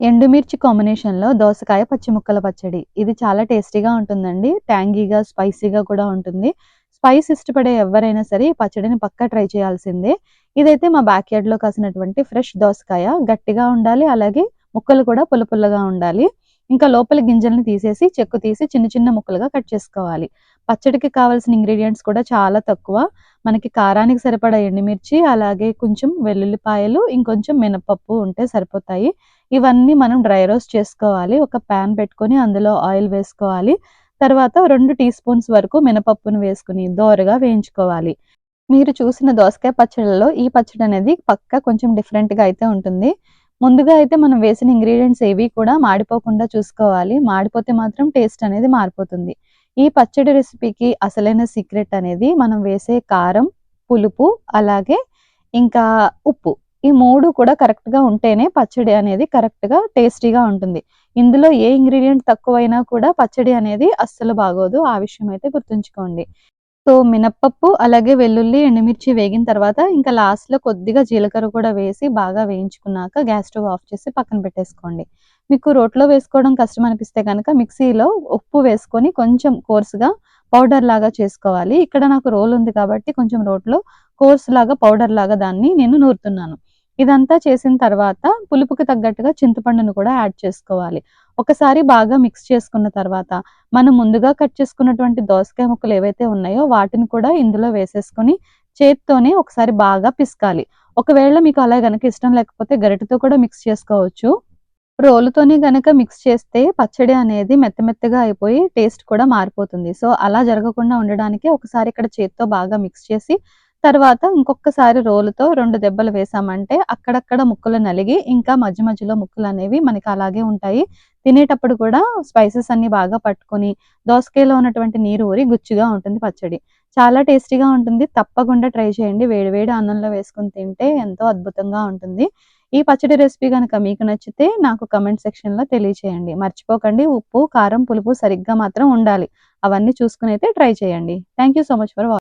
ఎండుమిర్చి కాంబినేషన్‌లో దోసకాయ పచ్చి ముక్కల పచ్చడి. ఇది చాలా టేస్టీగా ఉంటుందండి. ట్యాంగీగా, స్పైసీగా కూడా ఉంటుంది. స్పైస్ ఇష్టపడే ఎవరైనా సరే ఈ పచ్చడిని పక్కా ట్రై చేయాల్సిందే. ఇదైతే మా బ్యాక్ యార్డ్‌లో కాసినటువంటి ఫ్రెష్ దోసకాయ. గట్టిగా ఉండాలి. అలాగే ముక్కలు కూడా పుల్ల పుల్లగా ఉండాలి. ఇంకా లోపలి గింజల్ని తీసేసి, చెక్కు తీసి చిన్న చిన్న ముక్కలుగా కట్ చేసుకోవాలి. పచ్చడికి కావాల్సిన ఇంగ్రీడియంట్స్ కూడా చాలా తక్కువ. మనకి కారానికి సరిపడా ఎండుమిర్చి, అలాగే కొంచెం వెల్లుల్లిపాయలు, ఇంకొంచెం మినపప్పు ఉంటే సరిపోతాయి. ఇవన్నీ మనం డ్రై రోస్ట్ చేసుకోవాలి. ఒక పాన్ పెట్టుకొని అందులో ఆయిల్ వేసుకోవాలి. తర్వాత రెండు టీ స్పూన్స్ వరకు మినపప్పును వేసుకొని దోరగా వేయించుకోవాలి. మీరు చూసిన దోసకాయ పచ్చడిలో ఈ పచ్చడి అనేది పక్క కొంచెం డిఫరెంట్‌గా అయితే ఉంటుంది. ముందుగా అయితే మనం వేసిన ఇంగ్రీడియంట్స్ ఏవి కూడా మాడిపోకుండా చూసుకోవాలి. మాడిపోతే మాత్రం టేస్ట్ అనేది మారిపోతుంది. ఈ పచ్చడి రెసిపీకి అసలైన సీక్రెట్ అనేది మనం వేసే కారం, పులుపు, అలాగే ఇంకా ఉప్పు. ఈ మూడు కూడా కరెక్ట్‌గా ఉంటేనే పచ్చడి అనేది కరెక్ట్‌గా టేస్టీగా ఉంటుంది. ఇందులో ఏ ఇంగ్రీడియంట్ తక్కువైనా కూడా పచ్చడి అనేది అస్సలు బాగోదు. ఆ విషయం అయితే గుర్తుంచుకోండి. సో, మినప్పప్పు అలాగే వెల్లుల్లి, ఎండుమిర్చి వేగిన తర్వాత ఇంకా లాస్ట్‌లో కొద్దిగా జీలకర్ర కూడా వేసి బాగా వేయించుకున్నాక గ్యాస్ స్టవ్ ఆఫ్ చేసి పక్కన పెట్టేసుకోండి. మీకు రోట్లో వేసుకోవడం కష్టం అనిపిస్తే కనుక మిక్సీలో ఉప్పు వేసుకొని కొంచెం కోర్సుగా పౌడర్ లాగా చేసుకోవాలి. ఇక్కడ నాకు రోల్ ఉంది కాబట్టి కొంచెం రోట్లో కోర్స్‌లాగా పౌడర్ లాగా దాన్ని నేను నూరుతున్నాను. ఇదంతా చేసిన తర్వాత పులుపుకి తగ్గట్టుగా చింతపండును కూడా యాడ్ చేసుకోవాలి. ఒకసారి బాగా మిక్స్ చేసుకున్న తర్వాత మనం ముందుగా కట్ చేసుకున్నటువంటి దోసకాయ ముక్కలు ఏవైతే ఉన్నాయో వాటిని కూడా ఇందులో వేసేసుకొని చేత్తోనే ఒకసారి బాగా పిసకాలి. ఒకవేళ మీకు అలా గనక ఇష్టం లేకపోతే గరిటెతో కూడా మిక్స్ చేసుకోవచ్చు. రోలుతోనే గనక మిక్స్ చేస్తే పచ్చడి అనేది మెత్త మెత్తగా అయిపోయి టేస్ట్ కూడా మారిపోతుంది. సో, అలా జరగకుండా ఉండడానికి ఒకసారి ఇక్కడ చేత్తో బాగా మిక్స్ చేసి తర్వాత ఇంకొకసారి రోలుతో రెండు దెబ్బలు వేసామంటే అక్కడక్కడ ముక్కలు నలిగి ఇంకా మధ్య మధ్యలో ముక్కలు అనేవి మనకి అలాగే ఉంటాయి. తినేటప్పుడు కూడా స్పైసెస్ అన్ని బాగా పట్టుకొని దోసకాయలో ఉన్నటువంటి నీరు ఊరి గుచ్చుగా ఉంటుంది పచ్చడి. చాలా టేస్టీగా ఉంటుంది. తప్పకుండా ట్రై చేయండి. వేడి వేడి అన్నంలో వేసుకొని తింటే ఎంతో అద్భుతంగా ఉంటుంది. ఈ పచ్చడి రెసిపీ కనుక మీకు నచ్చితే నాకు కమెంట్ సెక్షన్‌లో తెలియచేయండి. మర్చిపోకండి ఉప్పు, కారం, పులుపు సరిగ్గా మాత్రం ఉండాలి. అవన్నీ చూసుకుని అయితే ట్రై చేయండి. Thank you so much for watching.